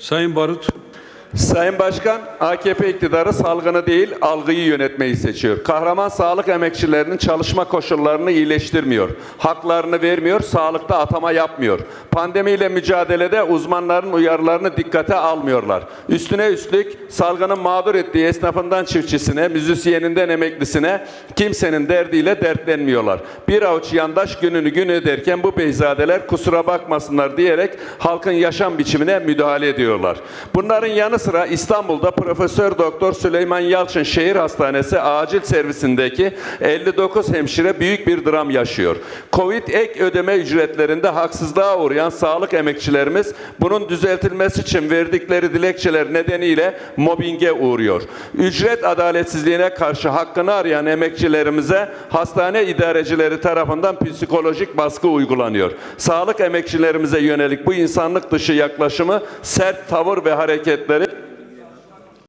Sayın Barut, Sayın Başkan, AKP iktidarı salgını değil, algıyı yönetmeyi seçiyor. Kahraman sağlık emekçilerinin çalışma koşullarını iyileştirmiyor. Haklarını vermiyor, sağlıkta atama yapmıyor. Pandemiyle mücadelede uzmanların uyarılarını dikkate almıyorlar. Üstüne üstlük salgının mağdur ettiği esnafından çiftçisine, müzisyeninden emeklisine kimsenin derdiyle dertlenmiyorlar. Bir avuç yandaş gününü gün ederken bu beyzadeler kusura bakmasınlar diyerek halkın yaşam biçimine müdahale ediyorlar. Bunların yanı sıra İstanbul'da Profesör Doktor Süleyman Yalçın Şehir Hastanesi acil servisindeki 59 hemşire büyük bir dram yaşıyor. Covid ek ödeme ücretlerinde haksızlığa uğrayan sağlık emekçilerimiz bunun düzeltilmesi için verdikleri dilekçeler nedeniyle mobbinge uğruyor. Ücret adaletsizliğine karşı hakkını arayan emekçilerimize hastane idarecileri tarafından psikolojik baskı uygulanıyor. Sağlık emekçilerimize yönelik bu insanlık dışı yaklaşımı sert tavır ve hareketleri